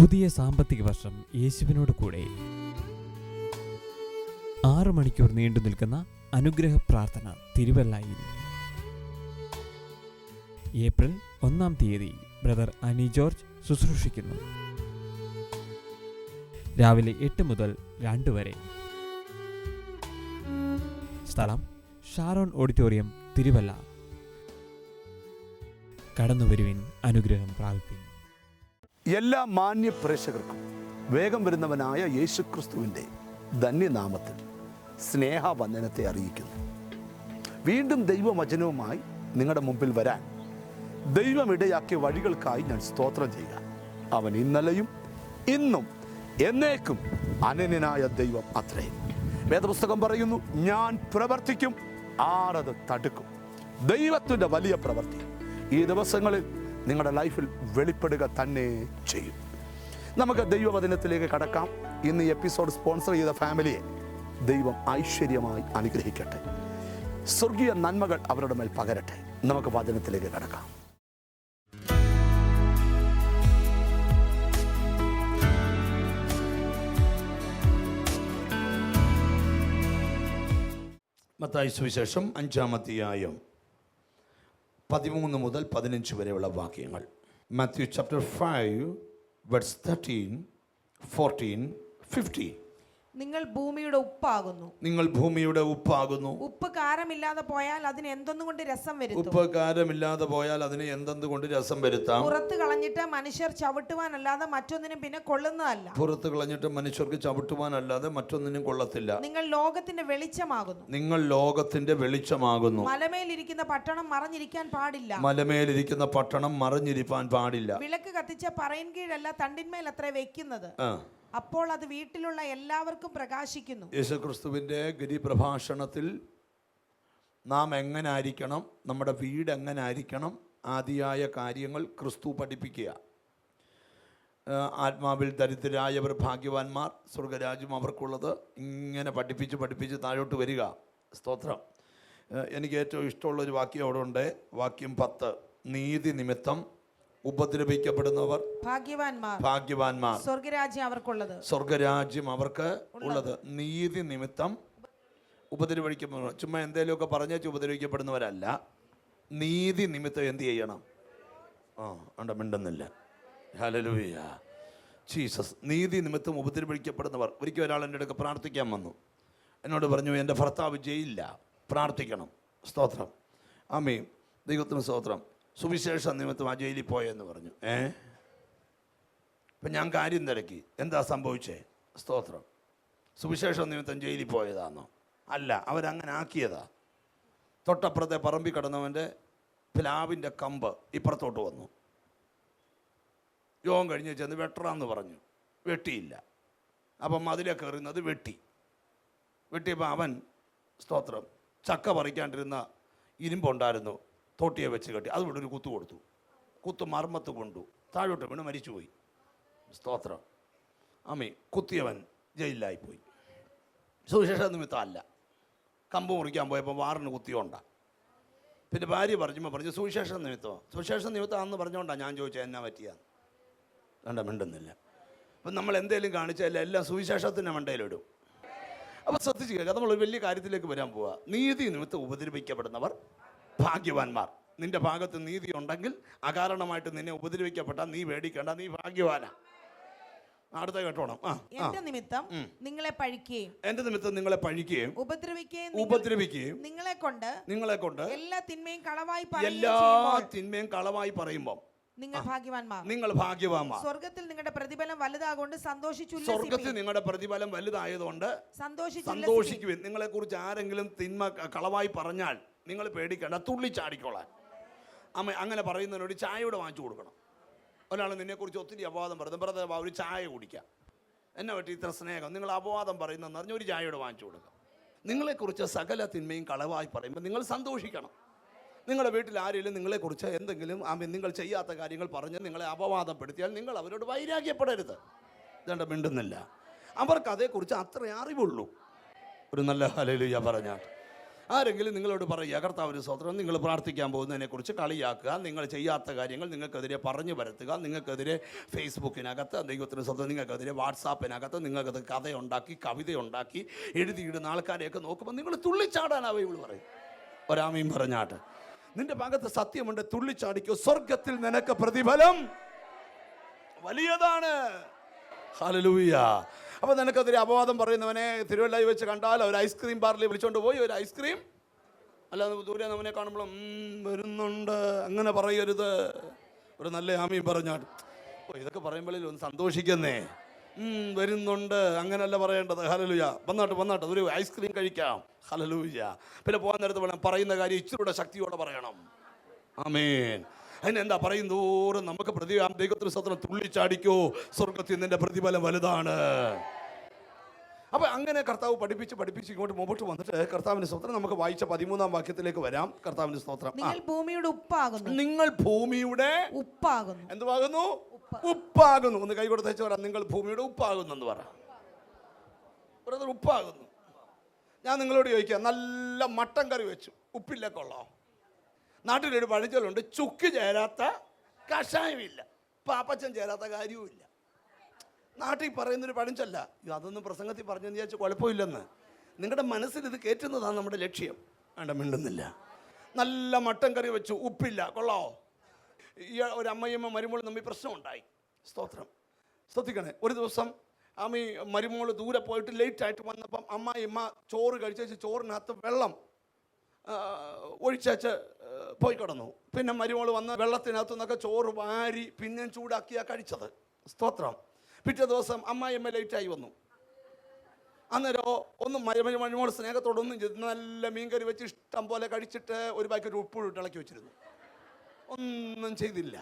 പുതിയ സാമ്പത്തിക വർഷം യേശുവിനോട് കൂടെ. ആറു മണിക്കൂർ നീണ്ടു നിൽക്കുന്ന അനുഗ്രഹ പ്രാർത്ഥന തിരുവല്ലായിൽ. ഏപ്രിൽ ഒന്നാം തീയതി ബ്രദർ അനി ജോർജ് ശുശ്രൂഷിക്കുന്നു. രാവിലെ എട്ട് മുതൽ രണ്ട് വരെ. സ്ഥലം ഷാരോൺ ഓഡിറ്റോറിയം തിരുവല്ല. കടന്നുവരുവിൻ അനുഗ്രഹം പ്രാപിപ്പിൻ. എല്ലാ മാന്യ പ്രേക്ഷകർക്കും വേഗം വരുന്നവനായ യേശുക്രിസ്തുവിന്റെ ധന്യനാമത്തിൽ സ്നേഹവന്ദനത്തെ അറിയിക്കുന്നു. വീണ്ടും ദൈവവചനവുമായി നിങ്ങളുടെ മുമ്പിൽ വരാൻ ദൈവം ഇടയാക്കിയ വഴികൾക്കായി ഞാൻ സ്തോത്രം ചെയ്യുക. അവൻ ഇന്നലെയും ഇന്നും എന്നേക്കും അനന്യനായ ദൈവം അത്രേ. വേദപുസ്തകം പറയുന്നു ഞാൻ പ്രവർത്തിക്കും ആറത് തടുക്കും. ദൈവത്തിന്റെ വലിയ പ്രവർത്തി ഈ ദിവസങ്ങളിൽ നിങ്ങളുടെ ലൈഫിൽ വെളിപ്പെടുക തന്നെ ചെയ്യും. നമുക്ക് ദൈവവചനത്തിലേക്ക് കടക്കാം. ഇന്ന് എപ്പിസോഡ് സ്പോൺസർ ചെയ്ത ഫാമിലിയെ ദൈവം ഐശ്വര്യമായി അനുഗ്രഹിക്കട്ടെ. സ്വർഗീയ നന്മകൾ അവരുടെ മേൽ പകരട്ടെ. നമുക്ക് വചനത്തിലേക്ക് കടക്കാം. മത്തായി സുവിശേഷം അഞ്ചാം അധ്യായം. പതിമൂന്ന് മുതൽ പതിനഞ്ച് വരെയുള്ള വാക്യങ്ങൾ. Matthew chapter five words thirteen fourteen fifteen നിങ്ങൾ ഭൂമിയുടെ ഉപ്പാകുന്നു. നിങ്ങൾ ഭൂമിയുടെ ഉപ്പാകുന്നു. ഉപ്പ് കാരമില്ലാതെ പോയാൽ അതിന് എന്തൊന്നുകൊണ്ട് രസം വരും ഉപ്പ് കാരമില്ലാതെ പോയാൽ അതിന് എന്തെന്തുകൊണ്ട് രസം വരുത്താം? പുറത്ത് കളഞ്ഞിട്ട് മനുഷ്യർ ചവിട്ടുവാനല്ലാതെ മറ്റൊന്നിനും പിന്നെ കൊള്ളുന്നതല്ല. പുറത്ത് കളഞ്ഞിട്ട് മനുഷ്യർക്ക് ചവിട്ടുവാനല്ലാതെ മറ്റൊന്നിനും കൊള്ളത്തില്ല. നിങ്ങൾ ലോകത്തിന്റെ വെളിച്ചമാകുന്നു. നിങ്ങൾ ലോകത്തിന്റെ വെളിച്ചമാകുന്നു. മലമേലിരിക്കുന്ന പട്ടണം മറഞ്ഞിരിക്കാൻ പാടില്ല. മലമേലിരിക്കുന്ന പട്ടണം മറിഞ്ഞിരിക്കാൻ പാടില്ല. വിളക്ക് കത്തിച്ച പറയിൻ കീഴല്ല തണ്ടിന്മേൽ അത്ര വെക്കുന്നത്. അപ്പോൾ അത് വീട്ടിലുള്ള എല്ലാവർക്കും പ്രകാശിക്കുന്നു. യേശുക്രിസ്തുവിന്റെ ഗിരിപ്രഭാഷണത്തിൽ നാം എങ്ങനെ ആയിരിക്കണം നമ്മുടെ വീട് എങ്ങനെ ആയിരിക്കണം ആദിയായ കാര്യങ്ങൾ ക്രിസ്തു പഠിപ്പിക്കുക. ആത്മാവിൽ ദരിദ്രരായവർ ഭാഗ്യവാന്മാർ സ്വർഗരാജ്യം അവർക്കുള്ളത് ഇങ്ങനെ പഠിപ്പിച്ച് പഠിപ്പിച്ച് താഴോട്ട് വരിക. സ്തോത്രം. എനിക്ക് ഏറ്റവും ഇഷ്ടമുള്ളൊരു വാക്യം അവിടെ ഉണ്ട് വാക്യം പത്ത്. നീതി നിമിത്തം ഉപദ്രവിക്കപ്പെടുന്നവർ ഭാഗ്യവാന്മാർ. ഭാഗ്യവാന്മാർ. സ്വർഗരാജ്യം അവർക്കുള്ളത്. സ്വർഗരാജ്യം അവർക്ക് ഉള്ളത്. നീതി നിമിത്തം ഉപദ്രവിക്കപ്പെടുന്നു ചുമ്മാ എന്തേലുമൊക്കെ പറഞ്ഞേച്ച് ഉപദ്രവിക്കപ്പെടുന്നവരല്ല. നീതി നിമിത്തം എന്ത് ചെയ്യണം? ആ ഉണ്ട് മിണ്ടുന്നില്ല. ഹലലുയ ജീസസ് നീതി നിമിത്തം ഉപദ്രവിക്കപ്പെടുന്നവർ. ഒരിക്കൽ ഒരാൾ എന്റെ അടുക്ക് പ്രാർത്ഥിക്കാൻ വന്നു. എന്നോട് പറഞ്ഞു എന്റെ ഭർത്താവ് ജയിലില്ല. പ്രാർത്ഥിക്കണം. സ്തോത്രം. ആമേ ദൈവത്തിന് സ്തോത്രം. സുവിശേഷ നിമിത്തം ആ ജയിലിൽ പോയെന്ന് പറഞ്ഞു. ഏ? അപ്പം ഞാൻ കാര്യം തിരക്കി. എന്താ സംഭവിച്ചേ? സ്തോത്രം. സുവിശേഷ നിമിത്തം ജയിലിൽ പോയതാണോ അല്ല അവരങ്ങനെ ആക്കിയതാ. തൊട്ടപ്പുറത്തെ പറമ്പി കിടന്നവന്റെ പ്ലാവിന്റെ കമ്പ് ഇപ്പുറത്തോട്ട് വന്നു. യോഗം കഴിഞ്ഞ് ചെന്ന് വെട്ടറാന്ന് പറഞ്ഞു. വെട്ടിയില്ല. അപ്പം മതിലെ കയറുന്നത് വെട്ടി. വെട്ടിയപ്പോൾ അവൻ സ്തോത്രം ചക്ക പറിക്കാണ്ടിരുന്ന ഇരുമ്പുണ്ടായിരുന്നു. തോട്ടിയെ വെച്ച് കെട്ടി. അത് ഇവിടെ ഒരു കുത്തു കൊടുത്തു. കുത്ത് മർമ്മത്ത് കൊണ്ടു. താഴോട്ട് വീണ് മരിച്ചുപോയി. സ്തോത്രം. ആമേ കുത്തിയവൻ ജയിലിലായിപ്പോയി. സുവിശേഷ നിമിത്തം അല്ല. കമ്പ് മുറിക്കാൻ പോയപ്പോൾ വാറിന് കുത്തിയോണ്ട. പിന്നെ ഭാര്യ പറഞ്ഞപ്പോൾ പറഞ്ഞു സുവിശേഷ നിമിത്തമോ സുവിശേഷ നിമിത്തമാണെന്ന് പറഞ്ഞുകൊണ്ടാണ് ഞാൻ ചോദിച്ചത് എന്നാ പറ്റിയാന്ന് വേണ്ട മിണ്ടുന്നില്ല. അപ്പം നമ്മൾ എന്തെങ്കിലും കാണിച്ചാൽ എല്ലാം സുവിശേഷത്തിന്റെ മണ്ടയിലിടും അപ്പോൾ ശ്രദ്ധിച്ച് കേൾക്കാം നമ്മൾ ഒരു വലിയ കാര്യത്തിലേക്ക് വരാൻ പോവുക നീതി നിമിത്തം ഉപദ്രവിക്കപ്പെടുന്നവർ ഭാഗ്യവാന്മാർ. നിന്റെ ഭാഗത്ത് നീതി ഉണ്ടെങ്കിൽ അകാരണമായിട്ട് നിന്നെ ഉപദ്രവിക്കപ്പെട്ട നീ പേടിക്കേണ്ട നീ ഭാഗ്യവാനാ. അടുത്ത കേട്ടോണം. എന്റെ നിമിത്തം നിങ്ങളെ പഴിക്കുകയും എന്റെ നിമിത്തം നിങ്ങളെ പഴിക്കുകയും ഉപദ്രവിക്കുകയും ഉപദ്രവിക്കുകയും നിങ്ങളെ കൊണ്ട് നിങ്ങളെ കൊണ്ട് എല്ലാ തിന്മയും കളവായി എല്ലാ തിന്മയും കളവായി പറയുമ്പോൾ നിങ്ങൾ ഭാഗ്യവാന്മാർ. നിങ്ങൾ ഭാഗ്യവാന്മാർ. സ്വർഗത്തിൽ നിങ്ങളുടെ പ്രതിഫലം വലുതാകൊണ്ട് സന്തോഷിച്ചു സ്വർഗത്തിൽ നിങ്ങളുടെ പ്രതിഫലം വലുതായതുകൊണ്ട് സന്തോഷിച്ചു സന്തോഷിക്കുവിൻ. നിങ്ങളെ കുറിച്ച് ആരെങ്കിലും തിന്മ കളവായി പറഞ്ഞാൽ നിങ്ങൾ പേടിക്കേണ്ട തുള്ളി ചാടിക്കോളാൻ. അമ്മ അങ്ങനെ പറയുന്നതിനോട് ചായയോടെ വാങ്ങിച്ചു കൊടുക്കണം. ഒരാൾ നിന്നെക്കുറിച്ച് ഒത്തിരി അപവാദം പറയുന്നു. ബ്രദർ ഒരു ചായ കുടിക്കാം. എന്നെ പറ്റി ഇത്ര സ്നേഹം. നിങ്ങൾ അപവാദം പറയുന്നതെന്ന് പറഞ്ഞ് ഒരു ചായയോടെ വാങ്ങിച്ചു കൊടുക്കാം. നിങ്ങളെക്കുറിച്ച് സകല തിന്മയും കളവായി പറയുമ്പോൾ നിങ്ങൾ സന്തോഷിക്കണം. നിങ്ങളുടെ വീട്ടിൽ ആരെങ്കിലും നിങ്ങളെക്കുറിച്ച് എന്തെങ്കിലും ആ നിങ്ങൾ ചെയ്യാത്ത കാര്യങ്ങൾ പറഞ്ഞ് നിങ്ങളെ അപവാദപ്പെടുത്തിയാൽ നിങ്ങൾ അവരോട് വൈരാഗ്യപ്പെടരുത്. ഇതേണ്ട മിണ്ടുന്നില്ല. അവർക്ക് അതേക്കുറിച്ച് അത്ര അറിവുള്ളൂ. ഒരു നല്ല ഹലലുയ പറഞ്ഞാൽ. ആരെങ്കിലും നിങ്ങളോട് പറയുക കർത്താവിന് സ്വത്രം നിങ്ങൾ പ്രാർത്ഥിക്കാൻ പോകുന്നതിനെക്കുറിച്ച് കളിയാക്കുക നിങ്ങൾ ചെയ്യാത്ത കാര്യങ്ങൾ നിങ്ങൾക്കെതിരെ പറഞ്ഞു വരുത്തുക നിങ്ങൾക്കെതിരെ ഫേസ്ബുക്കിനകത്ത് ദൈവത്തിന് സ്വന്തം നിങ്ങൾക്കെതിരെ വാട്സാപ്പിനകത്ത് നിങ്ങൾക്കത് കഥയുണ്ടാക്കി കവിതയുണ്ടാക്കി എഴുതിയിടുന്ന ആൾക്കാരെയൊക്കെ നോക്കുമ്പോൾ നിങ്ങൾ തുള്ളിച്ചാടാനാ ബൈബിൾ പറയും. ഒരാമയും പറഞ്ഞാട്ട് നിന്റെ ഭാഗത്ത് സത്യമുണ്ട് തുള്ളിച്ചാടിക്കോ സ്വർഗത്തിൽ നിനക്ക് പ്രതിഫലം വലിയതാണ്. ഹലലൂയ അപ്പൊ നിനക്കതിരെ അപവാദം പറയുന്നവനെ തിരുവല്ലായി വെച്ച് കണ്ടാൽ ഒരു ഐസ്ക്രീം പാർലി വിളിച്ചുകൊണ്ട് പോയി ഒരു ഐസ്ക്രീം അല്ലാതെ ദൂരെ നമ്മനെ കാണുമ്പോൾ വരുന്നുണ്ട്. അങ്ങനെ പറയരുത്. ഒരു നല്ല ആമീൻ പറഞ്ഞാൽ. ഇതൊക്കെ പറയുമ്പോഴേ ഒന്ന് സന്തോഷിക്കുന്നേ. വരുന്നുണ്ട്. അങ്ങനല്ല പറയേണ്ടത്. ഹലലുയ വന്നാട്ട് വന്നാട്ട്. ഒരു ഐസ്ക്രീം കഴിക്കാം. ഹലലൂയ പിന്നെ പോകാൻ നേരത്ത് വേണം. പറയുന്ന കാര്യം ഇച്ചിരൂടെ ശക്തിയോടെ പറയണം. ആമേൻ. അതിനെന്താ പറയും തോറും നമുക്ക് പ്രതി ദൈവത്തിന് സ്വത്രം തുള്ളിച്ചാടിക്കോ. സ്വർഗത്തിൽ നിന്റെ പ്രതിഫലം വലുതാണ്. അപ്പോൾ അങ്ങനെ കർത്താവ് പഠിപ്പിച്ച് പഠിപ്പിച്ച് ഇങ്ങോട്ട് മുമ്പോട്ട് വന്നിട്ട് കർത്താവിന്റെ സ്തോത്രം നമുക്ക് വായിച്ച പതിമൂന്നാം വാക്യത്തിലേക്ക് വരാം. കർത്താവിന്റെ സ്തോത്രം നിങ്ങൾ ഭൂമിയുടെ ഉപ്പാകുന്നു. നിങ്ങൾ ഭൂമിയുടെ ഉപ്പാകുന്നു. എന്തുവാകുന്നു? ഉപ്പാകുന്നു. ഒന്ന് കൈ കൊടുത്തേച്ച് പറയാം നിങ്ങൾ ഭൂമിയുടെ ഉപ്പാകുന്നു എന്ന് പറ. ഉപ്പാകുന്നു. ഞാൻ നിങ്ങളോട് ചോദിക്കാം. നല്ല മട്ടൻ കറി വെച്ചു. ഉപ്പില്ല കൊള്ളാം. നാട്ടിലൊരു പഴഞ്ചൊല്ലുണ്ട് ചുക്ക് ചേരാത്ത കഷായമില്ല പാപ്പച്ചൻ ചേരാത്ത കാര്യവുമില്ല. നാട്ടിൽ പറയുന്നൊരു പഴഞ്ചൊല്ല അതൊന്നും പ്രസംഗത്തിൽ പറഞ്ഞെന്ന് വിചാരിച്ച് കുഴപ്പമില്ലെന്ന്. നിങ്ങളുടെ മനസ്സിൽ ഇത് കയറ്റുന്നതാണ് നമ്മുടെ ലക്ഷ്യം. വേണ്ട മിണ്ടുന്നില്ല. നല്ല മട്ടൻ കറി വെച്ചു ഉപ്പില്ല കൊള്ളാവോ? ഈ ഒരു അമ്മയമ്മ മരുമോൾ തമ്മിൽ പ്രശ്നമുണ്ടായി. സ്തോത്രം. ശ്രദ്ധിക്കണേ ഒരു ദിവസം അമ്മ മരുമോൾ ദൂരെ പോയിട്ട് ലേറ്റായിട്ട് വന്നപ്പം അമ്മായിമ്മ ചോറ് കഴിച്ചേച്ച് ചോറിനകത്ത് വെള്ളം ഒഴിച്ചു ഒഴിച്ചേച്ച് പോയി കിടന്നു. പിന്നെ മരുമോൾ വന്ന് വെള്ളത്തിനകത്തു നിന്നൊക്കെ ചോറ് വാരി പിന്നെയും ചൂടാക്കിയാ കഴിച്ചത്. സ്തോത്രം. പിറ്റേ ദിവസം അമ്മായിയമ്മ ലൈറ്റായി വന്നു. അന്നേരോ ഒന്നും മരുമ മരുമോൾ സ്നേഹത്തോടൊന്നും ചെയ്തു നല്ല മീൻകറി വെച്ച് ഇഷ്ടം പോലെ കഴിച്ചിട്ട് ഒരു ബാക്കി ഒരു ഉപ്പിട്ട് ഇളക്കി വെച്ചിരുന്നു. ഒന്നും ചെയ്തില്ല.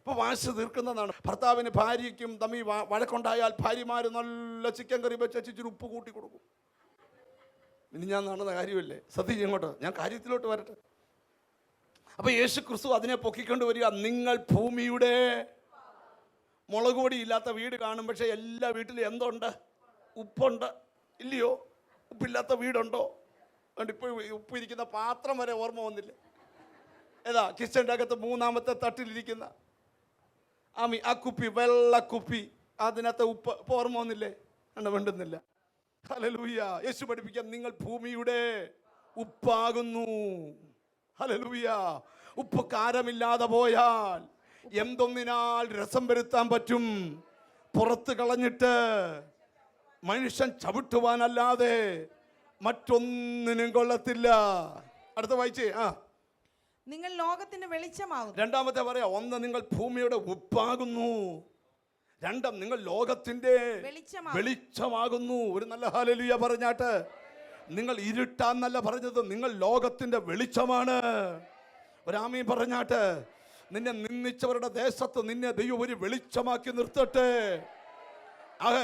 ഇപ്പൊ വാശി തീർക്കുന്നതാണ്. ഭർത്താവിന് ഭാര്യയ്ക്കും തമ്മി വഴക്കുണ്ടായാൽ ഭാര്യമാർ നല്ല ചിക്കൻ കറി വെച്ച് ഇച്ചിരി ഉപ്പ് കൂട്ടി കൊടുക്കും. ഇനി ഞാൻ നടന്ന കാര്യമല്ലേ? സത്യം ഇങ്ങോട്ട് ഞാൻ കാര്യത്തിലോട്ട് വരട്ടെ. അപ്പൊ യേശു ക്രിസ്തു അതിനെ പൊക്കിക്കൊണ്ട് വരിക. നിങ്ങൾ ഭൂമിയുടെ മുളക് ഇല്ലാത്ത വീട് കാണും. പക്ഷേ എല്ലാ വീട്ടിലും എന്തുണ്ട്? ഉപ്പുണ്ട്. ഇല്ലയോ? ഉപ്പില്ലാത്ത വീടുണ്ടോ? അതുകൊണ്ട് ഉപ്പ് ഇരിക്കുന്ന പാത്രം വരെ ഓർമ്മ വന്നില്ല. ഏതാ? കിച്ചന്റെ അകത്ത് മൂന്നാമത്തെ തട്ടിലിരിക്കുന്ന ആമി ആ കുപ്പി വെള്ള കുപ്പി. അതിനകത്ത് ഉപ്പ് ഇപ്പൊ ഓർമ്മ വന്നില്ലേ? കണ്ട വേണ്ടുന്നില്ല ഹലലൂയ്യ യേശു പഠിപ്പിക്കാം നിങ്ങൾ ഭൂമിയുടെ ഉപ്പാകുന്നു. ഹലലൂയ ഉപ്പ് കാരമില്ലാതെ പോയാൽ എന്തൊന്നിനാൽ രസം വരുത്താൻ പറ്റും? പുറത്ത് കളഞ്ഞിട്ട് മനുഷ്യൻ ചവിട്ടുവാനല്ലാതെ മറ്റൊന്നിനും കൊള്ളത്തില്ല. അടുത്ത വായിച്ചേ ആ. നിങ്ങൾ ലോകത്തിന്റെ വെളിച്ചമാകും രണ്ടാമത്തെ പറയാ ഒന്ന് നിങ്ങൾ ഭൂമിയുടെ ഉപ്പാകുന്നു. രണ്ടാം നിങ്ങൾ ലോകത്തിന്റെ വെളിച്ചമാകുന്നു. വെളിച്ചമാകുന്നു. ഒരു നല്ല ഹാലലിയ പറഞ്ഞാട്ട്. നിങ്ങൾ ഇരുട്ടാന്നല്ല പറഞ്ഞത് നിങ്ങൾ ലോകത്തിന്റെ വെളിച്ചമാണ്. ഒരാമീ പറഞ്ഞാട്ട് നിന്നെ നിന്ദിച്ചവരുടെ ദേശത്ത് നിന്നെ ദൈവം ഒരു വെളിച്ചമാക്കി നിർത്തട്ടെ.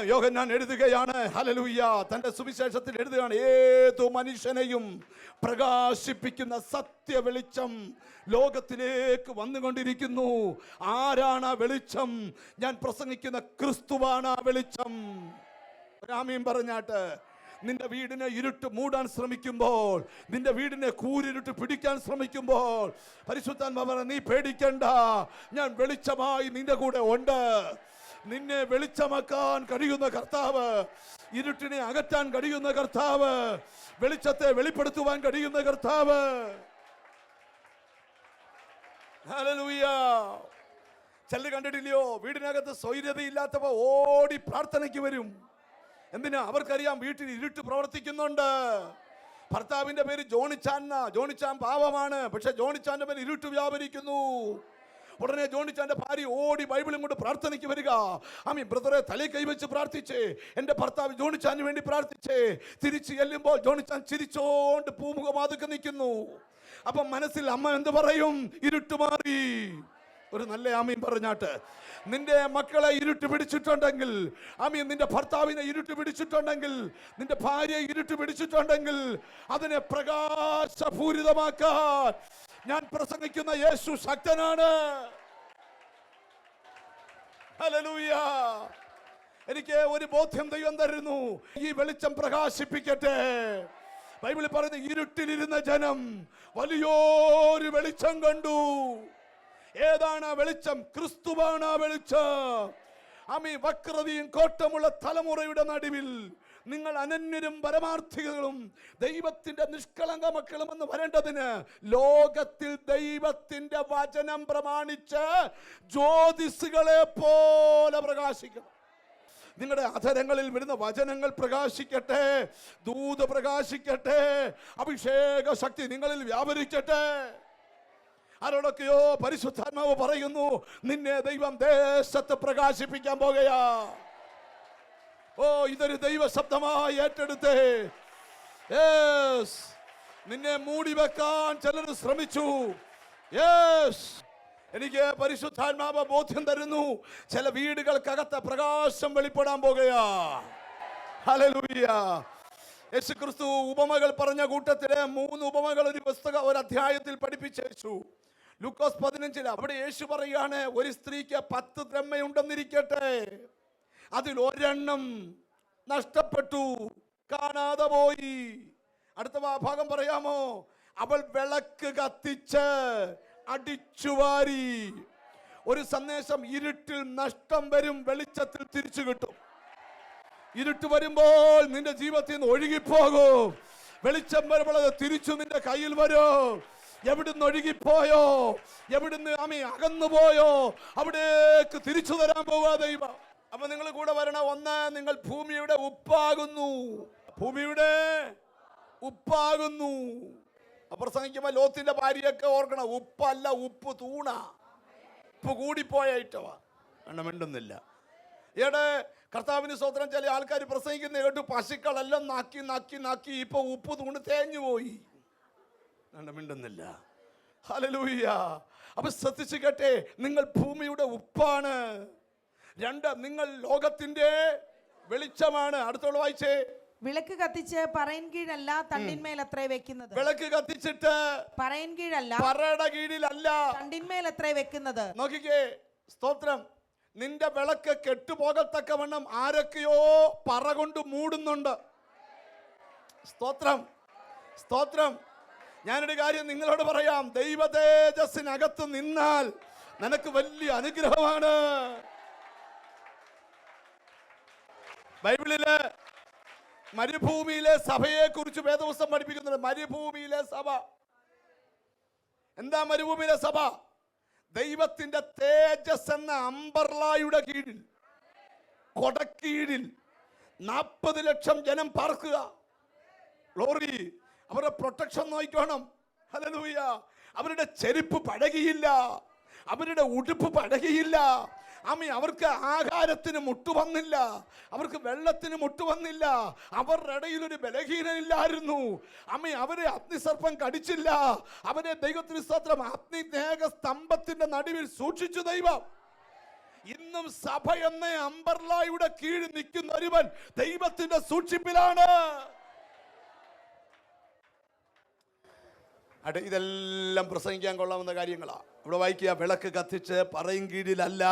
യോഗൻ ഞാൻ എഴുതുകയാണ് ഹലലൂയ്യ തന്റെ സുവിശേഷത്തിൽ എഴുതുകയാണ് ഏതു മനുഷ്യനെയും പ്രകാശിപ്പിക്കുന്ന സത്യ വെളിച്ചം ലോകത്തിലേക്ക് വന്നുകൊണ്ടിരിക്കുന്നു. ആരാണ് ആ വെളിച്ചം? ഞാൻ പ്രസംഗിക്കുന്ന ക്രിസ്തുവാണ് ആ വെളിച്ചം. രാമീൻ പറഞ്ഞാട്ട് നിന്റെ വീടിനെ ഇരുട്ട് മൂടാൻ ശ്രമിക്കുമ്പോൾ നിന്റെ വീടിനെ കൂരിരുട്ട് പിടിക്കാൻ ശ്രമിക്കുമ്പോൾ പരിശുദ്ധൻ പറഞ്ഞ നീ പേടിക്കണ്ട ഞാൻ വെളിച്ചമായി നിന്റെ കൂടെ ഉണ്ട്. നിന്നെ വെളിച്ചമാക്കാൻ കഴിയുന്ന കർത്താവ് ഇരുട്ടിനെ അകറ്റാൻ കഴിയുന്ന കർത്താവ് വെളിച്ചത്തെ വെളിപ്പെടുത്തുവാൻ കഴിയുന്ന കർത്താവ്. ചെല്ല് കണ്ടിട്ടില്ലയോ? വീടിനകത്ത് സ്വൈര്യതയില്ലാത്തവ ഓടി പ്രാർത്ഥനയ്ക്ക് വരും. എന്തിനാ? അവർക്കറിയാം വീട്ടിൽ ഇരുട്ട് പ്രവർത്തിക്കുന്നുണ്ട്. ഭർത്താവിന്റെ പേര് ജോണിച്ചാൻ എന്നാ. ജോണിച്ചാൻ പാവമാണ്. പക്ഷെ ജോണിച്ചാന്റെ പേര് ഇരുട്ട് വ്യാപരിക്കുന്നു. ഉടനെ ജോണിച്ചാന്റെ ഭാര്യ ഓടി ബൈബിളും കൊണ്ട് പ്രാർത്ഥനയ്ക്ക് വരിക. ആമി ബ്രദറെ തലേ കൈവച്ച് പ്രാർത്ഥിച്ചേ. എന്റെ ഭർത്താവ് ജോണിച്ചാന് വേണ്ടി പ്രാർത്ഥിച്ചേ. തിരിച്ച് ചെല്ലുമ്പോൾ ജോണിച്ചാൻ ചിരിച്ചോണ്ട് പൂമുഖമാതൊക്കെ നിൽക്കുന്നു. അപ്പം മനസ്സിൽ അമ്മ എന്ത് പറയും? ഇരുട്ട് മാറി. ഒരു നല്ല ആമീൻ പറഞ്ഞാട്ട് നിന്റെ മക്കളെ ഇരുട്ട് പിടിച്ചിട്ടുണ്ടെങ്കിൽ ആമീൻ നിന്റെ ഭർത്താവിനെ ഇരുട്ട് പിടിച്ചിട്ടുണ്ടെങ്കിൽ നിന്റെ ഭാര്യയെ ഇരുട്ട് പിടിച്ചിട്ടുണ്ടെങ്കിൽ അതിനെ പ്രകാശപൂരിതമാക്കാൻ ഞാൻ പ്രസംഗിക്കുന്ന യേശു ശക്തനാണ്. എനിക്ക് ഒരു ബോധ്യം ദൈവം തരുന്നു. ഈ വെളിച്ചം പ്രകാശിപ്പിക്കട്ടെ. ബൈബിളിൽ പറയുന്ന ഇരുട്ടിലിരുന്ന ജനം വലിയൊരു വെളിച്ചം കണ്ടു. ഏതാണ് ആ വെളിച്ചം? ക്രിസ്തുവാണ് ആ വെളിച്ചം. അമി വക്രതയും കോട്ടമുള്ള തലമുറയുടെ നടുവിൽ നിങ്ങൾ അനന്യരും പരമാർത്ഥികളും ദൈവത്തിന്റെ നിഷ്കളങ്ക മക്കളും എന്ന് വരേണ്ടതിന് ലോകത്തിൽ ദൈവത്തിന്റെ വചനം പ്രമാണിച്ച് ജ്യോതിസുകളെ പോലെ പ്രകാശിക്കണം. നിങ്ങളുടെ അധരങ്ങളിൽ വരുന്ന വചനങ്ങൾ പ്രകാശിക്കട്ടെ ദൂത് പ്രകാശിക്കട്ടെ അഭിഷേക ശക്തി നിങ്ങളിൽ വ്യാപരിക്കട്ടെ. ആരോടൊക്കെയോ പരിശുദ്ധാത്മാവ് പറയുന്നു നിന്നെ ദൈവം ദേശത്ത് പ്രകാശിപ്പിക്കാൻ പോകുകയാ. ഓ ഇതൊരു ദൈവ ശബ്ദമായി ഏറ്റെടുത്തേ നിന്നെ മൂടി വെക്കാൻ ചിലർ ശ്രമിച്ചു. എനിക്ക് പരിശുദ്ധാത്മാവ് ബോധ്യം തരുന്നു ചില വീടുകൾക്കകത്ത് പ്രകാശം വെളിപ്പെടാൻ പോകുകയാ. ഹല്ലേലൂയ യേശു ക്രിസ്തു ഉപമകൾ പറഞ്ഞ കൂട്ടത്തിലെ മൂന്ന് ഉപമകൾ ഒരു പുസ്തക ഒരു അധ്യായത്തിൽ പഠിപ്പിച്ചു ലൂക്കോസ് പതിനഞ്ചിൽ അവിടെ യേശു പറയുകയാണ് ഒരു സ്ത്രീക്ക് പത്ത് ദ്രമ്മയുണ്ടെന്നിരിക്കട്ടെ അതിൽ ഒരെണ്ണം നഷ്ടപ്പെട്ടു കാണാതെ പോയി. അടുത്ത ഭാഗം പറയാമോ? അവൾ വിളക്ക് കത്തിച്ച് അടിച്ചുവാരി ഒരു സന്ദേശം ഇരുട്ടിൽ നഷ്ടം വരും വെളിച്ചത്തിൽ തിരിച്ചു കിട്ടും. ഇരുട്ട് വരുമ്പോൾ നിന്റെ ജീവിതത്തിൽ നിന്ന് ഒഴുകിപ്പോകും. വെളിച്ചം വരുമ്പോൾ അത് തിരിച്ചു നിന്റെ കയ്യിൽ വരും. എവിടുന്ന് ഒഴുകിപ്പോയോ? എവിടുന്ന് അമ്മ അകന്നു പോയോ അവിടേക്ക് തിരിച്ചു തരാൻ പോവാ ദൈവം. അപ്പൊ നിങ്ങൾ കൂടെ വരണം. ഒന്ന് നിങ്ങൾ ഭൂമിയുടെ ഉപ്പാകുന്നു. ഭൂമിയുടെ ഉപ്പാകുന്നു. അപ്രസംഗിക്കുമ്പോ ലോത്തിന്റെ ഭാര്യയൊക്കെ ഓർക്കണം. ഉപ്പല്ല ഉപ്പ് തൂണ. ഉപ്പ് കൂടിപ്പോയ എണ്ണം മിണ്ടുന്നില്ല. ഏടെ കർത്താവിന് സ്വത്രം ചില ആൾക്കാർ പ്രസംഗിക്കുന്ന കേട്ടു പശുക്കളെല്ലാം നാക്കി നാക്കി നാക്കി ഇപ്പൊ ഉപ്പ് തൂണ് തേഞ്ഞു പോയി മിണ്ടുന്നില്ല. ഹലലൂയ്യ അപ്പൊ ശ്രദ്ധിച്ചു കേട്ടെ നിങ്ങൾ ഭൂമിയുടെ ഉപ്പാണ്. രണ്ട് നിങ്ങൾ ലോകത്തിന്റെ വെളിച്ചമാണ്. അടുത്തോളം വായിച്ചേ. വിളക്ക് കത്തിച്ച് പറയൻ കീഴല്ല തണ്ടിന്മേൽ അത്രേ വെക്കുന്നത്. വിളക്ക് കത്തിച്ചിട്ട് പറയൻ കീഴല്ല പറയുടെ കീഴിലല്ല. തണ്ടിന്മേൽ അത്രേ വെക്കുന്നത്. നോക്കിക്കേ സ്തോത്രം. നിന്റെ വിളക്ക് കെട്ടുപോകത്തക്കവണ്ണം ആരൊക്കെയോ പറ കൊണ്ട് മൂടുന്നുണ്ട്. സ്തോത്രം. സ്തോത്രം. ഞാനൊരു കാര്യം നിങ്ങളോട് പറയാം. ദൈവ തേജസ്സിനകത്ത് നിന്നാൽ നിനക്ക് വലിയ അനുഗ്രഹമാണ്. ബൈബിളിൽ മരുഭൂമിയിലെ സഭയെ കുറിച്ച് വേദപുസ്തകം പഠിപ്പിക്കുന്നുണ്ട്. മരുഭൂമിയിലെ സഭ. എന്താ മരുഭൂമിയിലെ സഭ? ദൈവത്തിന്റെ തേജസ് എന്ന അമ്പർലായുടെ കീഴിൽ കൊടക്കീഴിൽ നാൽപ്പത് ലക്ഷം ജനം പാർക്കുക. ലോറി അവരുടെ പ്രൊട്ടക്ഷൻ നോക്കണം ഹലലൂയ അവരുടെ ചെരുപ്പ് പഴകിയില്ല. അവരുടെ ഉടുപ്പ് പഴകിയില്ല. അമ്മി അവർക്ക് ആഹാരത്തിന് മുട്ടുവന്നില്ല അവർക്ക് വെള്ളത്തിന് മുട്ടുവന്നില്ല അവരുടെ ഇടയിൽ ഒരു ബലഹീനമില്ലായിരുന്നു അമ്മി അവരെ അഗ്നിസർപ്പം കടിച്ചില്ല. അവരെ ദൈവത്തിന് സ്തോത്രം. അഗ്നിനേക സ്തംഭത്തിന്റെ നടുവിൽ സൂക്ഷിച്ചു ദൈവം. ഇന്നും സഭ എന്ന അമ്പർലായുടെ കീഴിൽ നിൽക്കുന്ന ഒരുവൻ ദൈവത്തിന്റെ സൂക്ഷിപ്പിലാണ്. അടെ ഇതെല്ലാം പ്രസംഗിക്കാൻ കൊള്ളാവുന്ന കാര്യങ്ങളാണ് ഇവിടെ വായിക്കുക വിളക്ക് കത്തിച്ച് പറയും കീഴിലല്ല.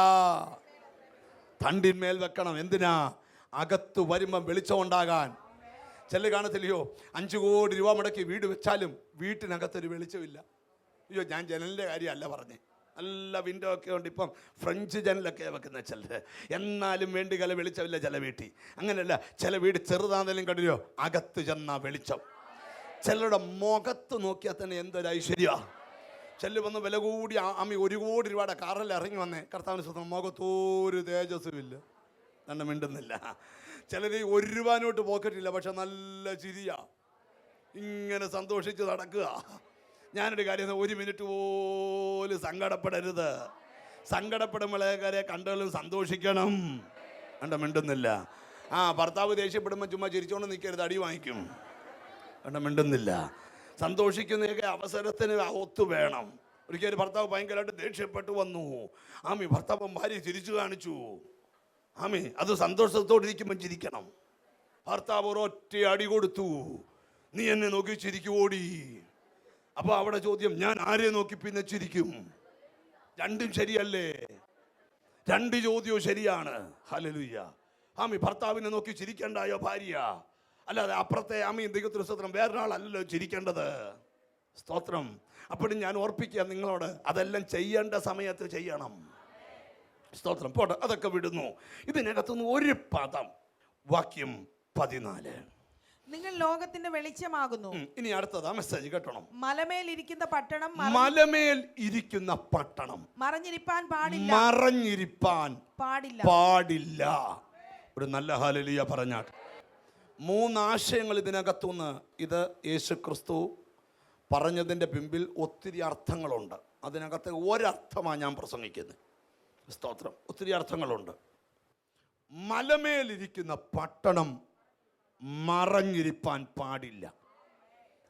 തണ്ടിന്മേൽ വെക്കണം എന്തിനാ? അകത്ത് വരുമ്പം വെളിച്ചം ഉണ്ടാകാൻ. ചെല്ല് കാണത്തില്ലയോ? അഞ്ചു കോടി രൂപ മുടക്കി വീട് വെച്ചാലും വീട്ടിനകത്തൊരു വെളിച്ചമില്ല. അയ്യോ ഞാൻ ജനലിന്റെ കാര്യമല്ല പറഞ്ഞേ. നല്ല വിൻഡോ ഒക്കെ ഉണ്ട് ഇപ്പം. ഫ്രഞ്ച് ജനലൊക്കെ വെക്കുന്ന ചിലർ എന്നാലും വേണ്ടി കല വെളിച്ചമില്ല ചില വീട്ടിൽ. അങ്ങനെയല്ല ചില വീട് ചെറുതാണെങ്കിലും കണ്ടില്ലോ? അകത്ത് ചെന്ന വെളിച്ചം. ചിലരുടെ മുഖത്ത് നോക്കിയാൽ തന്നെ എന്തൊരു ഐശ്വര്യ. ചെല്ലു വന്ന് വില കൂടി അമ്മി ഒരു കോടി രൂപയുടെ കാറിൽ ഇറങ്ങി വന്നേ. കർത്താവിന് സ്വന്തം മുഖത്തൊരു തേജസ്സുമില്ല. തന്നെ മിണ്ടുന്നില്ല. ചിലർ ഒരു രൂപ നോട്ട് പോക്കറ്റില്ല പക്ഷെ നല്ല ചിരിയാ. ഇങ്ങനെ സന്തോഷിച്ച് നടക്കുക. ഞാനൊരു കാര്യം ഒരു മിനിറ്റ് പോലും സങ്കടപ്പെടരുത്. സങ്കടപ്പെടുമ്പോഴേക്കാരെ കണ്ടാലും സന്തോഷിക്കണം. കണ്ട മിണ്ടുന്നില്ല. ആ ഭർത്താവ് ദേഷ്യപ്പെടുമ്പോൾ ചുമ്മാ ചിരിച്ചോണ്ട് നിൽക്കരുത് അടി വാങ്ങിക്കും. കണ്ട മിണ്ടുന്നില്ല സന്തോഷിക്കുന്നതൊക്കെ അവസരത്തിന് ഒത്തു വേണം. ഒരിക്കൽ ഒരു ഭർത്താവ് ഭയങ്കരമായിട്ട് ദേഷ്യപ്പെട്ടു വന്നു. ആമി ഭർത്താവ് ഭാര്യ ചിരിച്ചു കാണിച്ചു. ആമി അത് സന്തോഷത്തോടെ ഇരിക്കുമ്പോൾ ചിരിക്കണം. ഭർത്താവ് ഒരൊറ്റ അടി കൊടുത്തു. നീ എന്നെ നോക്കി ചിരിക്കുവോടി. അപ്പോൾ അവിടെ ചോദ്യം ഞാൻ ആരെ നോക്കി പിന്നെ ചിരിക്കും? രണ്ടും ശരിയല്ലേ? രണ്ട് ചോദ്യവും ശരിയാണ്. ഹലലുയ്യ ആമി ഭർത്താവിനെ നോക്കി ചിരിക്കണ്ടായോ ഭാര്യ? അല്ലാതെ അപ്പുറത്തെ ആമീൻ ദൈവത്തിന് സ്തോത്രം വേറൊരാളല്ലല്ലോ ചിരിക്കേണ്ടത്. സ്തോത്രം. അപ്പോഴും ഞാൻ ഓർപ്പിക്കുക നിങ്ങളോട് അതെല്ലാം ചെയ്യേണ്ട സമയത്ത് ചെയ്യണം. സ്തോത്രം. പോട്ടെ അതൊക്കെ വിടുന്നു. ഇതിനകത്തുനിന്ന് ഒരു പദം വാക്യം പതിനാല്. നിങ്ങൾ ലോകത്തിന്റെ വെളിച്ചമാകുന്നു. ഇനി അടുത്തത് ആ മെസ്സേജ് കേട്ടണം. മലമേൽ ഇരിക്കുന്ന പട്ടണം മലമേൽ ഇരിക്കുന്ന പട്ടണം. മറഞ്ഞിരിപ്പാൻ പാടില്ല. മറഞ്ഞിരിപ്പാൻ പാടില്ല. പാടില്ല. ഒരു നല്ല ഹാലലിയ പറഞ്ഞാട്ട് മൂന്ന് ആശയങ്ങൾ ഇതിനകത്തുനിന്ന് ഇത് യേശു ക്രിസ്തു പറഞ്ഞതിന്റെ പിമ്പിൽ ഒത്തിരി അർത്ഥങ്ങളുണ്ട്. അതിനകത്ത് ഒരർത്ഥമാണ് ഞാൻ പ്രസംഗിക്കുന്നത്. സ്തോത്രം. ഒത്തിരി അർത്ഥങ്ങളുണ്ട്. മലമേലിരിക്കുന്ന പട്ടണം മറഞ്ഞിരിപ്പാൻ പാടില്ല.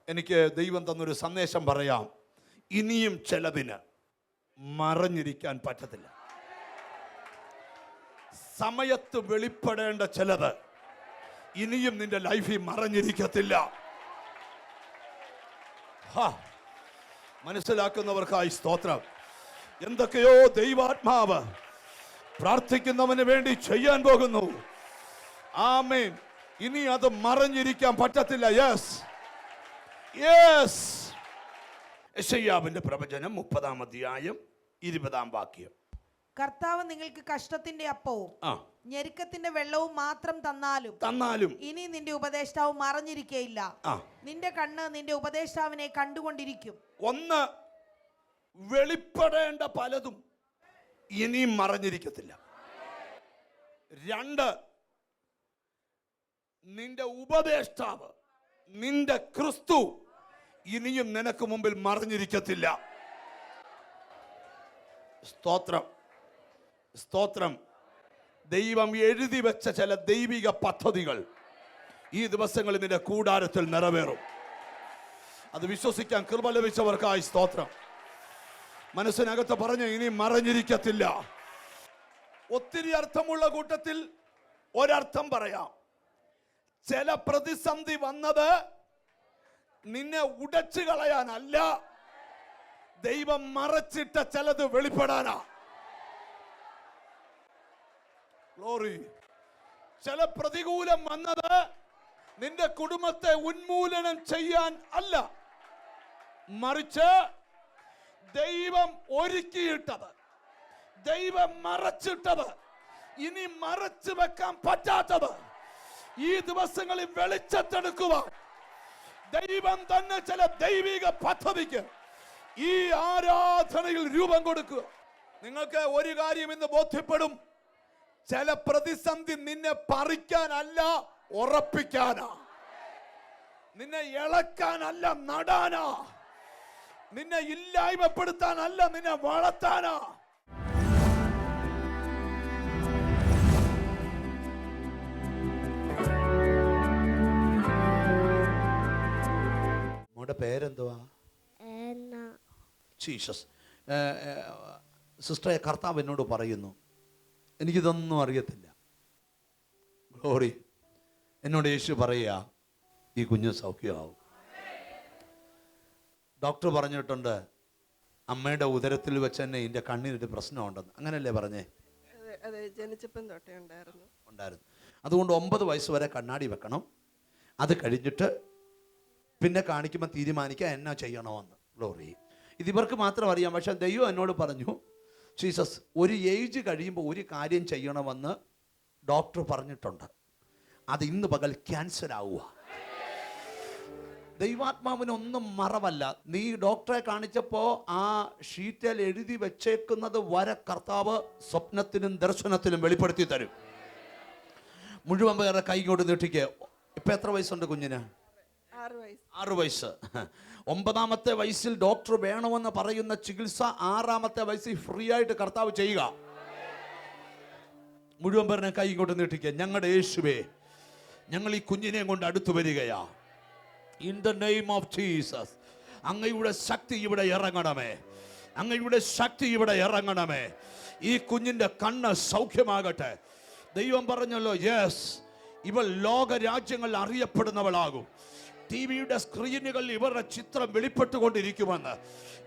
എനിക്ക് ദൈവം തന്നൊരു സന്ദേശം പറയാം. ഇനിയും ചിലതിന് മറഞ്ഞിരിക്കാൻ പറ്റത്തില്ല. സമയത്ത് വെളിപ്പെടേണ്ട ചിലത് ഇനിയും നിന്റെ ലൈഫിൽ മറഞ്ഞിരിക്കത്തില്ല. മനസ്സിലാക്കുന്നവർക്കായി സ്തോത്രം. എന്തൊക്കെയോ ദൈവാത്മാവ് പ്രാർത്ഥിക്കുന്നവന് വേണ്ടി ചെയ്യാൻ പോകുന്നു. ആമേൻ. ഇനി അത് മറഞ്ഞിരിക്കാൻ പറ്റത്തില്ല. യെസ് യെസ് യശയ്യാവിന്റെ പ്രവചനം മുപ്പതാം അധ്യായം ഇരുപതാം വാക്യം. കർത്താവ് നിങ്ങൾക്ക് കഷ്ടത്തിന്റെ അപ്പവും ആ. ഞെരുക്കത്തിന്റെ വെള്ളവും മാത്രം തന്നാലും തന്നാലും. ഇനി നിന്റെ ഉപദേഷ്ടാവ് മറഞ്ഞിരിക്കയില്ല. നിന്റെ കണ്ണ് നിന്റെ ഉപദേഷ്ടാവിനെ കണ്ടുകൊണ്ടിരിക്കും. ഒന്ന് വെളിപ്പെടേണ്ട പലതും ഇനിയും മറഞ്ഞിരിക്കത്തില്ല. രണ്ട് നിന്റെ ഉപദേഷ്ടാവ് നിന്റെ ക്രിസ്തു ഇനിയും നിനക്ക് മുമ്പിൽ മറിഞ്ഞിരിക്കത്തില്ല. സ്തോത്രം. സ്തോത്രം. ദൈവം എഴുതി വെച്ച ചില ദൈവിക പദ്ധതികൾ ഈ ദിവസങ്ങളിൽ നിന്റെ കൂടാരത്തിൽ നിറവേറും. അത് വിശ്വസിക്കാൻ കൃപ ലഭിച്ചവർക്കായി സ്തോത്രം. മനസ്സിനകത്ത് പറഞ്ഞ് ഇനി മറഞ്ഞിരിക്കത്തില്ല. ഒത്തിരി അർത്ഥമുള്ള കൂട്ടത്തിൽ ഒരർത്ഥം പറയാം. ചില പ്രതിസന്ധി വന്നത് നിന്നെ ഉടച്ചു കളയാനല്ല ദൈവം മറച്ചിട്ട ചിലത് വെളിപ്പെടാനാ. ഗ്ലോറി ചില പ്രതികൂലം വന്നത് നിന്റെ കുടുംബത്തെ ഉന്മൂലനം ചെയ്യാൻ അല്ല. മറിച്ച് ദൈവം ഒരുക്കിയിട്ടത് ദൈവം മറച്ചിട്ടത് ഇനി മറച്ചു വെക്കാൻ പറ്റാത്തത് ഈ ദിവസങ്ങളിൽ വെളിച്ചത്തെടുക്കുവാൻ. ദൈവം തന്നെ ചില ദൈവിക പദ്ധതിക്ക് ഈ ആരാധനയിൽ രൂപം കൊടുക്കുക. നിങ്ങൾക്ക് ഒരു കാര്യം ഇന്ന് ബോധ്യപ്പെടും. ചില പ്രതിസന്ധി നിന്നെ പറിക്കാനല്ല ഉറപ്പിക്കാനാ. നിന്നെ ഇളക്കാനല്ല നടാനാ. നിന്നെ ഇല്ലായ്മപ്പെടുത്താനല്ല നിന്നെ വളർത്താനാ. മോടെ പേരെന്തുവാ? ജീസസ് സിസ്റ്ററെ കർത്താവ് എന്നോട് പറയുന്നു എനിക്കിതൊന്നും അറിയത്തില്ല. ഗ്ലോറി എന്നോട് യേശു പറയുക ഈ കുഞ്ഞ് സൗഖ്യമാവും. ഡോക്ടർ പറഞ്ഞിട്ടുണ്ട് അമ്മയുടെ ഉദരത്തിൽ വെച്ച് തന്നെ ഇതിന്റെ കണ്ണിനൊരു പ്രശ്നമുണ്ടെന്ന്. അങ്ങനല്ലേ പറഞ്ഞേ? ജനിച്ചപ്പം തൊട്ടേ ഉണ്ടായിരുന്നു. ഉണ്ടായിരുന്നു. അതുകൊണ്ട് ഒമ്പത് വയസ്സ് വരെ കണ്ണാടി വെക്കണം. അത് കഴിഞ്ഞിട്ട് പിന്നെ കാണിക്കുമ്പോൾ തീരുമാനിക്കുക എന്നാ ചെയ്യണമെന്ന്. ഗ്ലോറി ഇതിവർക്ക് ഇവർക്ക് മാത്രം അറിയാം. പക്ഷെ ദൈവം എന്നോട് പറഞ്ഞു ജീസസ് ഒരു ഏജ് കഴിയുമ്പോൾ ഒരു കാര്യം ചെയ്യണമെന്ന് ഡോക്ടർ പറഞ്ഞിട്ടുണ്ട്. അത് ഇന്ന് പകൽ ക്യാൻസർ ആവുക. ദൈവാത്മാവിനൊന്നും മറവല്ല. നീ ഡോക്ടറെ കാണിച്ചപ്പോൾ ആ ഷീറ്റിൽ എഴുതി വെച്ചേക്കുന്നത് വരെ കർത്താവ് സ്വപ്നത്തിനും ദർശനത്തിനും വെളിപ്പെടുത്തി തരും. മുഴുവൻ പേരുടെ കൈ കൊണ്ട് നീട്ടിക്ക്. ഇപ്പം എത്ര വയസ്സുണ്ട് കുഞ്ഞിന്? ആറ് വയസ്സ്. ആറ് വയസ്സ്. ഒമ്പതാമത്തെ വയസ്സിൽ ഡോക്ടർ വേണമെന്ന് പറയുന്ന ചികിത്സ ആറാമത്തെ വയസ്സിൽ ഫ്രീ ആയിട്ട് കർത്താവ് ചെയ്യുക. മുഴുവൻ പേരനെ കൈ ഇങ്ങോട്ട് നീട്ടിക്കുക ഞങ്ങളുടെ യേശുവേ ഞങ്ങൾ ഈ കുഞ്ഞിനെ കൊണ്ട് അടുത്തു വരികയാ. In the name of Jesus അങ്ങയുടെ ശക്തി ഇവിടെ ഇറങ്ങണമേ. അങ്ങയുടെ ശക്തി ഇവിടെ ഇറങ്ങണമേ. ഈ കുഞ്ഞിന്റെ കണ്ണ് സൗഖ്യമാകട്ടെ. ദൈവം പറഞ്ഞല്ലോ യെസ് ഇവൾ ലോക രാജ്യങ്ങളിൽ അറിയപ്പെടുന്നവളാകും. ടി വിയുടെ സ്ക്രീനുകളിൽ ഇവരുടെ ചിത്രം വെളിപ്പെട്ടുകൊണ്ടിരിക്കുമെന്ന്.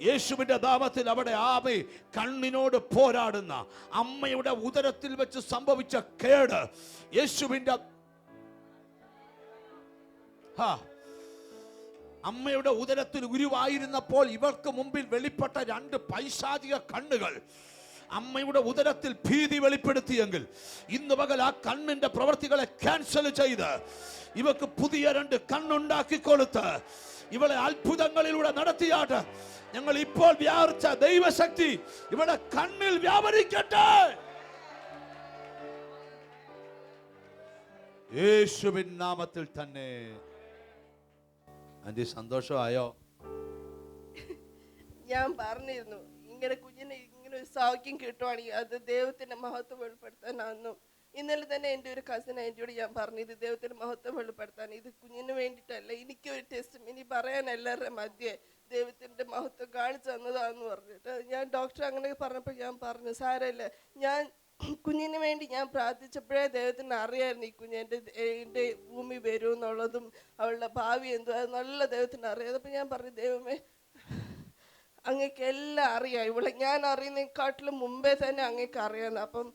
യേശുവിന്റെ നാമത്തിൽ അവിടെ ആമേ കണ്ണിനോട് പോരാടുന്ന അമ്മയുടെ ഉദരത്തിൽ വെച്ച് സംഭവിച്ച കേട്. യേശുവിന്റെ. അമ്മയുടെ ഉദരത്തിൽ ഉരുവായിരുന്നപ്പോൾ ഇവർക്ക് മുമ്പിൽ വെളിപ്പെട്ട രണ്ട് പൈശാചിക കണ്ണുകൾ. അമ്മയുടെ ഉദരത്തിൽ ഭീതി വെളിപ്പെടുത്തിയെങ്കിൽ ഇന്ന് പകൽ ആ കണ്ണിന്റെ പ്രവൃത്തികളെ ക്യാൻസൽ ചെയ്ത് ഇവക്ക് പുതിയ രണ്ട് കണ്ണുണ്ടാക്കി കൊടുത്ത് ഇവളെ അത്ഭുതങ്ങളിലൂടെ നടത്തിയാട്ട് ഞങ്ങൾ ഇപ്പോൾ വ്യാപരിച്ച ദൈവശക്തി ഇവിടെ കണ്ണിൽ വ്യാപരിക്കട്ടെ. യേശുവിൻ നാമത്തിൽ തന്നെ. സന്തോഷമായോ? ഞാൻ പറഞ്ഞിരുന്നു ഇങ്ങനെ കുഞ്ഞിന് സൗഖ്യം കിട്ടുവാണെങ്കിൽ അത് ദൈവത്തിന്റെ മഹത്വം വെളിപ്പെടുത്താനാണെന്നും ഇന്നലെ തന്നെ എന്റെ ഒരു കസിൻ ആന്റിയോട് ഞാൻ പറഞ്ഞു ഇത് ദൈവത്തിന്റെ മഹത്വം വെളിപ്പെടുത്താൻ ഇത് കുഞ്ഞിന് വേണ്ടിയിട്ടല്ല എനിക്കൊരു ടെസ്റ്റ് ഇനി പറയാൻ എല്ലാവരുടെ മധ്യേ ദൈവത്തിന്റെ മഹത്വം കാണിച്ചു തന്നതാന്ന് പറഞ്ഞിട്ട്. ഞാൻ ഡോക്ടർ അങ്ങനെ പറഞ്ഞപ്പോൾ ഞാൻ പറഞ്ഞു സാരമില്ല ഞാൻ കുഞ്ഞിന് വേണ്ടി ഞാൻ പ്രാർത്ഥിച്ചപ്പോഴേ ദൈവത്തിന് അറിയായിരുന്നു ഈ കുഞ്ഞ് എന്റെ എന്റെ ഭൂമി വരും എന്നുള്ളതും അവളുടെ ഭാവി എന്തുവാ നല്ല ദൈവത്തിന് അറിയാം. അപ്പോൾ ഞാൻ പറഞ്ഞു ദൈവമേ അങ്ങക്ക് എല്ലാം അറിയാം. ഇവിടെ ഞാൻ അറിയുന്നതിനെക്കാട്ടിലും മുമ്പേ തന്നെ അങ്ങക്ക് അറിയാം. അപ്പം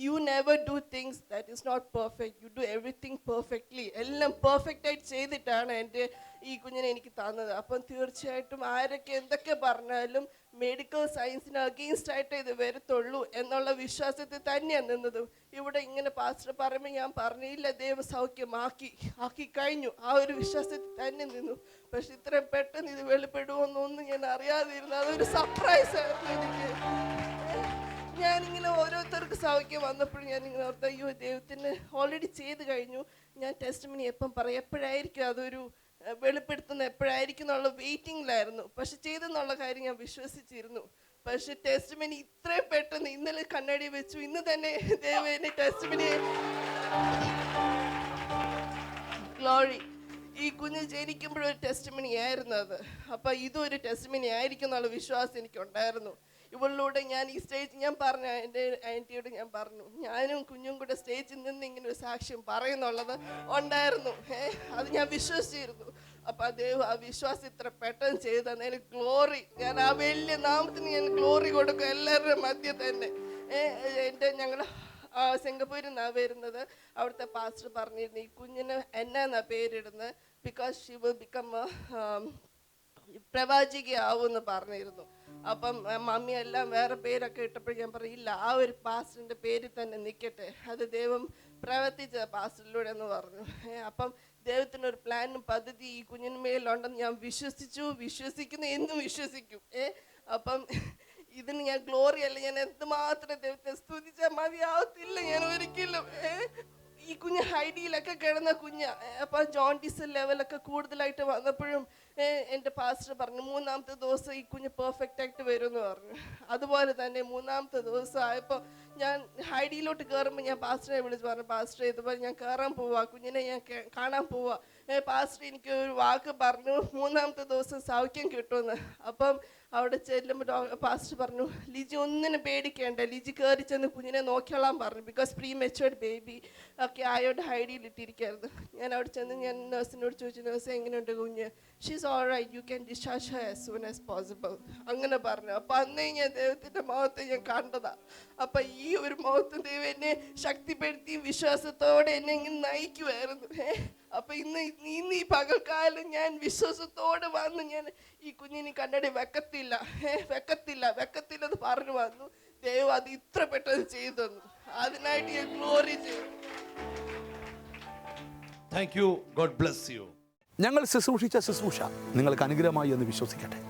you never do things that is not perfect you do everything perfectly എല്ലാം പെർഫെക്റ്റ് ആയിട്ട് ചെയ്തിട്ടാണ് എന്റെ ഈ കുഞ്ഞിനെ എനിക്ക് തന്നത്. അപ്പം തീർച്ചയായിട്ടും ആരൊക്കെ എന്തൊക്കെ പറഞ്ഞാലും മെഡിക്കൽ സയൻസിന് അഗെയിൻസ്റ്റ് ആയിട്ട് ഇത് വരത്തുള്ളൂ എന്നുള്ള വിശ്വാസത്തിൽ തന്നെയാണ് നിന്നത്. ഇവിടെ ഇങ്ങനെ പാസ്റ്റർ പറയുമ്പോൾ ഞാൻ പറഞ്ഞില്ല ദൈവം സൗഖ്യമാക്കി ആക്കി കഴിഞ്ഞു. ആ ഒരു വിശ്വാസത്തിൽ തന്നെ നിന്നു. പക്ഷെ ഇത്രയും പെട്ടെന്ന് ഇത് വെളിപ്പെടുമെന്നൊന്നും ഞാൻ അറിയാതിരുന്നു. അതൊരു സർപ്രൈസ് ആയിരുന്നു എനിക്ക്. ഞാനിങ്ങനെ ഓരോരുത്തർക്ക് സൗഖ്യം വന്നപ്പോഴും ഞാൻ ഇങ്ങനെ ഓർത്ത അയ്യോ ദൈവത്തിന് ഓൾറെഡി ചെയ്ത് കഴിഞ്ഞു. ഞാൻ ടെസ്റ്റ് മിനി എപ്പം പറയും? എപ്പോഴായിരിക്കും അതൊരു വെളിപ്പെടുത്തുന്ന എപ്പോഴായിരിക്കും എന്നുള്ള വെയിറ്റിംഗിലായിരുന്നു. പക്ഷെ ചെയ്തെന്നുള്ള കാര്യം ഞാൻ വിശ്വസിച്ചിരുന്നു. പക്ഷെ ടെസ്റ്റ് മിനി ഇത്രയും പെട്ടെന്ന് ഇന്നലെ കണ്ണടി വെച്ചു. ഇന്ന് തന്നെ ദേവേനെ ടെസ്റ്റ് മിനി ഗ്ലോറി ഈ കുഞ്ഞ് ജനിക്കുമ്പോഴൊരു ടെസ്റ്റ് മണി ആയിരുന്നു അത്. അപ്പൊ ഇതും ഒരു ടെസ്റ്റ് മണി ആയിരിക്കും എന്നുള്ള വിശ്വാസം എനിക്കുണ്ടായിരുന്നു. ഇവളിലൂടെ ഞാൻ ഈ സ്റ്റേജ് ഞാൻ പറഞ്ഞു എന്റെ ആന്റിയോട് ഞാൻ പറഞ്ഞു ഞാനും കുഞ്ഞും കൂടെ സ്റ്റേജിൽ നിന്ന് ഇങ്ങനെ ഒരു സാക്ഷ്യം പറയുന്നുള്ളത് ഉണ്ടായിരുന്നു. ഏ അത് ഞാൻ വിശ്വസിച്ചിരുന്നു. അപ്പൊ അദ്ദേഹം ആ വിശ്വാസം ഇത്ര പെട്ടെന്ന് ചെയ്ത് തന്നതിന് ഗ്ലോറി ഞാൻ ആ വലിയ നാമത്തിന് ഞാൻ ഗ്ലോറി കൊടുക്കും എല്ലാവരുടെ മധ്യ തന്നെ. എന്റെ ഞങ്ങൾ സിംഗപ്പൂരിൽ നിന്നാണ് വരുന്നത്. അവിടുത്തെ പാസ്റ്റർ പറഞ്ഞിരുന്നു ഈ കുഞ്ഞിന് എന്നാന്നാ പേരിടുന്നത് ബിക്കോസ് ഷി വിൽ ബിക്കം പ്രവാചികയാവുമെന്ന് പറഞ്ഞിരുന്നു. അപ്പം മമ്മി എല്ലാം വേറെ പേരൊക്കെ ഇട്ടപ്പോൾ ഞാൻ പറയില്ല ആ ഒരു പാസ്റ്ററിന്റെ പേരിൽ തന്നെ നിൽക്കട്ടെ അത് ദൈവം പ്രവർത്തിച്ച പാസ്റ്ററിലൂടെ എന്ന് പറഞ്ഞു. അപ്പം ദൈവത്തിനൊരു പ്ലാനും പദ്ധതി ഈ കുഞ്ഞിന് മേലുണ്ടെന്ന് ഞാൻ വിശ്വസിച്ചു വിശ്വസിക്കുന്നു എന്നും വിശ്വസിക്കും. ഏ അപ്പം ഇതിന് ഞാൻ ഗ്ലോറി അല്ല ഞാൻ എന്തുമാത്രം ദൈവത്തെ സ്തുതിച്ചാൽ മതിയാവത്തില്ല ഞാൻ ഒരിക്കലും ഏ? ഈ കുഞ്ഞ് ഹൈഡിയിലൊക്കെ കിടന്ന കുഞ്ഞ് അപ്പൊ ജോണ്ടിസ് ലെവലൊക്കെ കൂടുതലായിട്ട് വന്നപ്പോഴും എന്റെ പാസ്റ്റർ പറഞ്ഞു മൂന്നാമത്തെ ദിവസം ഈ കുഞ്ഞ് പെർഫെക്റ്റ് ആയിട്ട് വരും എന്ന് പറഞ്ഞു. അതുപോലെ തന്നെ മൂന്നാമത്തെ ദിവസം ആയപ്പോൾ ഞാൻ ഹൈഡിയിലോട്ട് കയറുമ്പോൾ ഞാൻ പാസ്റ്ററെ വിളിച്ച് പറഞ്ഞു പാസ്റ്റർ ഇതുപോലെ ഞാൻ കയറാൻ പോവാ കുഞ്ഞിനെ ഞാൻ കാണാൻ പോവാ. പാസ്റ്റർ എനിക്ക് ഒരു വാക്ക് പറഞ്ഞു മൂന്നാമത്തെ ദിവസം സൗഖ്യം കിട്ടുമെന്ന്. അപ്പം അവിടെ ചെല്ലുമ്പോൾ പാസ്റ്റ് പറഞ്ഞു ലിജി ഒന്നിനും പേടിക്കേണ്ട ലിജി കയറി ചെന്ന് കുഞ്ഞിനെ നോക്കിക്കൊള്ളാൻ പറഞ്ഞു ബിക്കോസ് പ്രീ മെച്ചുവേർഡ് ബേബി ഒക്കെ ആയോട് ഹൈഡിയിൽ ഇട്ടിരിക്കായിരുന്നു ഞാൻ അവിടെ ചെന്ന് ഞാൻ നേഴ്സിനോട് ചോദിച്ചു നേഴ്സ് എങ്ങനെയുണ്ട് കുഞ്ഞ്? She's all right you can discharge her as soon as possible അങ്ങനെ പറഞ്ഞു. അപ്പം അന്നേ ഞാൻ ദൈവത്തിന്റെ മുഖത്തെ ഞാൻ കണ്ടതാ. അപ്പം ഈ ഒരു മുഖത്ത് ദൈവം എന്നെ ശക്തിപ്പെടുത്തി വിശ്വാസത്തോടെ എന്നെ ഇങ്ങനെ നയിക്കുമായിരുന്നു ഏ അപ്പൊ ഇന്ന് ഇന്ന് ഈ പകൽക്കാലം ഞാൻ വിശ്വാസത്തോടെ വന്ന് ഞാൻ ഈ കുഞ്ഞിനെ കണ്ണടി വെക്കത്തില്ല. ഏ വെക്കത്തില്ല. വെക്കത്തില്ലെന്ന് പറഞ്ഞു വന്നു. ദൈവം അത് ഇത്ര പെട്ടെന്ന് ചെയ്തു തന്നു. അതിനായിട്ട് ഞാൻ ഗ്ലോറി ചെയ്തു. Thank you God bless you ഞങ്ങൾ ശുശ്രൂഷിച്ച ശുശ്രൂഷ നിങ്ങൾക്ക് അനുഗ്രഹമായി എന്ന് വിശ്വസിക്കട്ടെ.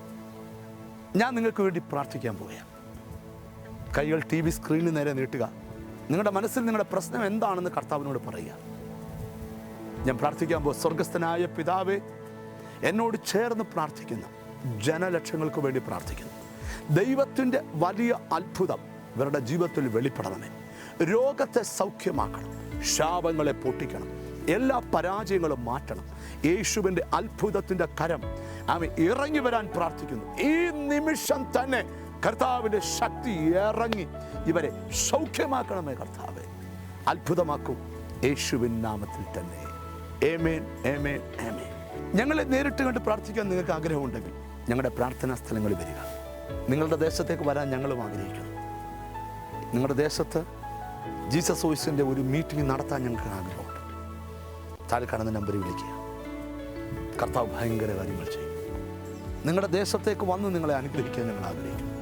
ഞാൻ നിങ്ങൾക്ക് വേണ്ടി പ്രാർത്ഥിക്കാൻ പോവുകയാണ്. കൈകൾ ടി വി സ്ക്രീനിന് നേരെ നീട്ടുക. നിങ്ങളുടെ മനസ്സിൽ നിങ്ങളുടെ പ്രശ്നം എന്താണെന്ന് കർത്താവിനോട് പറയുക. ഞാൻ പ്രാർത്ഥിക്കുമ്പോൾ സ്വർഗസ്ഥനായ പിതാവേ എന്നോട് ചേർന്ന് പ്രാർത്ഥിക്കുന്നു. ജനലക്ഷങ്ങൾക്ക് വേണ്ടി പ്രാർത്ഥിക്കുന്നു. ദൈവത്തിന്റെ വലിയ അത്ഭുതം ഇവരുടെ ജീവിതത്തിൽ വെളിപ്പെടണമേ. രോഗത്തെ സൗഖ്യമാക്കണം. ശാപങ്ങളെ പൊട്ടിക്കണം. എല്ലാ പരാജയങ്ങളും മാറ്റണം. യേശുവിന്റെ അത്ഭുതത്തിന്റെ കരം അവൻ ഇറങ്ങി വരാൻ പ്രാർത്ഥിക്കുന്നു. ഈ നിമിഷം തന്നെ കർത്താവിന്റെ ശക്തി ഇറങ്ങി ഇവരെ സൗഖ്യമാക്കണമേ കർത്താവെ. അത്ഭുതമാക്കൂ. യേശുവിൻ നാമത്തിൽ തന്നെ. ഏമേൻ ഏമേൻ ഏമേൻ ഞങ്ങളെ നേരിട്ട് കണ്ട് പ്രാർത്ഥിക്കാൻ നിങ്ങൾക്ക് ആഗ്രഹമുണ്ടെങ്കിൽ ഞങ്ങളുടെ പ്രാർത്ഥനാ സ്ഥലങ്ങളിൽ വരിക. നിങ്ങളുടെ ദേശത്തേക്ക് വരാൻ ഞങ്ങളും ആഗ്രഹിക്കുന്നു. നിങ്ങളുടെ ദേശത്ത് ജീസസ് വോയിസിന്റെ ഒരു മീറ്റിംഗ് നടത്താൻ ഞങ്ങൾക്ക് ആഗ്രഹമുണ്ട്. താഴെ കാണുന്ന നമ്പറിൽ വിളിക്കുക. കർത്താവ് ഭയങ്കര കാര്യങ്ങൾ ചെയ്യും. നിങ്ങളുടെ ദേശത്തേക്ക് വന്ന് നിങ്ങളെ അനുഗ്രഹിക്കാൻ ഞങ്ങൾ ആഗ്രഹിക്കുന്നു.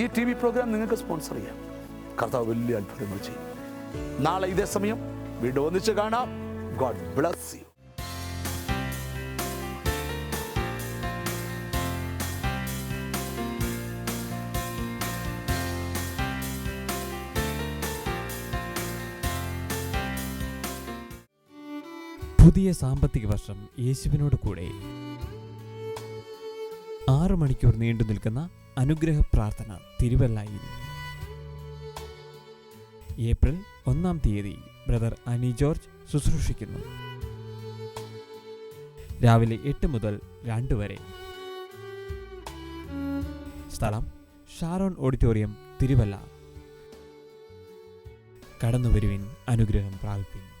ഈ ടി വി പ്രോഗ്രാം നിങ്ങൾക്ക് സ്പോൺസർ ചെയ്യാം. കർത്താവ് വലിയ അത്ഭുതങ്ങൾ ചെയ്യും. നാളെ ഇതേ സമയം വീണ്ടും ഒന്നിച്ച് കാണാം. ഗോഡ് ബ്ലസ് യു പുതിയ സാമ്പത്തിക വർഷം യേശുവിനോട് കൂടെ. ആറ് മണിക്കൂർ നീണ്ടു നിൽക്കുന്ന അനുഗ്രഹ പ്രാർത്ഥന തിരുവല്ലായി ഏപ്രിൽ ഒന്നാം തീയതി. ബ്രദർ അനി ജോർജ് ശുശ്രൂഷിക്കുന്നു. രാവിലെ എട്ട് മുതൽ രണ്ട് വരെ. സ്ഥലം ഷാരോൺ ഓഡിറ്റോറിയം തിരുവല്ല. കടന്നുവരുവിൻ അനുഗ്രഹം പ്രാപിപ്പിൻ.